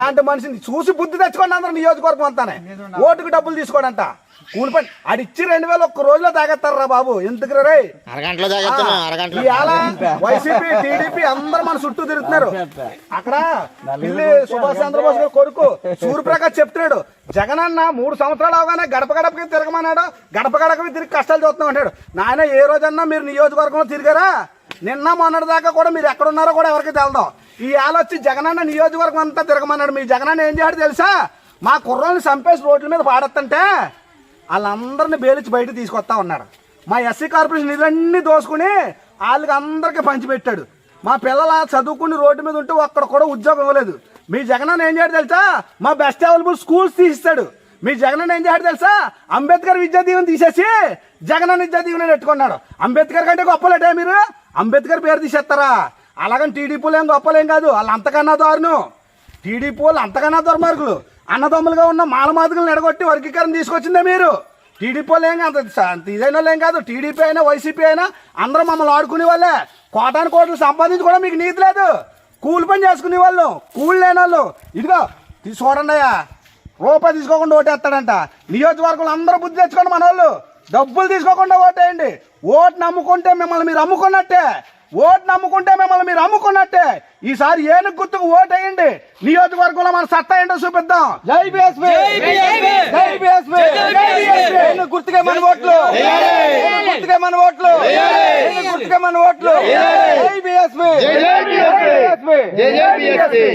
అలాంటి మనిషిని చూసి బుద్ధి తెచ్చుకోండి అందరూ నియోజకవర్గం అంతానే. ఓటుకు డబ్బులు తీసుకోడంట. కూలిపని ఆడి ఇచ్చి రెండు వేలు ఒక్క రోజులో తాగేస్తారా బాబు? ఎందుకు రే? అరగంటలో ఇవాళ వైసీపీ టీడీపీ అందరు మన చుట్టూ తిరుగుతున్నారు. అక్కడ సుభాష్ చంద్రబోస్ గారి కొడుకు సూర్యప్రకాష్ చెప్తున్నాడు జగన్ అన్న మూడు సంవత్సరాలు అవగానే గడప గడపకి తిరగమన్నాడు గడప గడపకి తిరిగి కష్టాలు చూస్తున్నాం అంటాడు. నాయన ఏ రోజన్నా మీరు నియోజకవర్గంలో తిరిగారా? నిన్న మొన్నటి దాకా కూడా మీరు ఎక్కడున్నారో కూడా ఎవరికి తెలదాం? ఈ వచ్చి జగనన్న నియోజకవర్గం అంతా తిరగమన్నాడు. మీ జగనన్న ఏం చేయడు తెలుసా? మా కుర్రోల్ని చంపేసి రోడ్ల మీద పాడేస్తుంటే వాళ్ళందరిని బేలిచ్చి బయట తీసుకొస్తా ఉన్నాడు. మా ఎస్సీ కార్పొరేషన్ నిధులన్నీ దోసుకుని వాళ్ళకి అందరికీ పంచిపెట్టాడు. మా పిల్లల చదువుకుని రోడ్డు మీద ఉంటే ఒక్కడ కూడా ఉద్యోగం ఇవ్వలేదు. మీ జగనన్న ఏం చేయడు తెలుసా? మా బెస్ట్ అవైలబుల్ స్కూల్స్ తీసిస్తాడు. మీ జగనన్న ఏం చేయడు తెలుసా? అంబేద్కర్ విద్యా దీవెన తీసేసి జగనన్న విద్యా దీవెన పెట్టుకున్నాడు. అంబేద్కర్ కంటే గొప్పలేటే మీరు? అంబేద్కర్ పేరు తీసేస్తారా? అలాగని టీడీపీలు ఏం గొప్పలేం కాదు. వాళ్ళు అంతకన్నా దారుణం. టీడీపీ వాళ్ళు అంతకన్నా దుర్మార్గులు. అన్నదమ్ములుగా ఉన్న మాలమాదికలను ఎడగొట్టి వర్గీకరణ తీసుకొచ్చిందే మీరు. టీడీపీ వాళ్ళు ఏం అంత ఇదైనా ఇదైన ఏం కాదు. టీడీపీ అయినా వైసీపీ అయినా అందరూ మమ్మల్ని ఆడుకునే వాళ్ళే. కోటాను కోట్లు సంపాదించి కూడా మీకు నీతి లేదు. కూలి పని చేసుకునే వాళ్ళు. కూలి లేని వాళ్ళు. ఇదిగో తీ- చూడండి అయ్యా. రూపాయి తీసుకోకుండా ఓటేస్తాడంట. నియోజకవర్గంలో అందరూ బుద్ధి తెచ్చుకోండి మన వాళ్ళు డబ్బులు తీసుకోకుండా ఓటేయండి. ఓటు నమ్ముకుంటే మిమ్మల్ని మీరు అమ్ముకున్నట్టే. ఓటు నమ్ముకుంటే మిమ్మల్ని మీరు అమ్ముకున్నట్టే ఈసారి ఏనుగు గుర్తుకు ఓటేయండి నియోజకవర్గంలో మన సత్తా ఏంటో చూపిద్దాం జై బిఎస్పీ జై బిఎస్పీ ఏనుగు గుర్తుకే మన ఓట్లు గుర్తుకే మన ఓట్లు గుర్తుకే మన ఓట్లు జై బిఎస్పీ జై బిఎస్పీ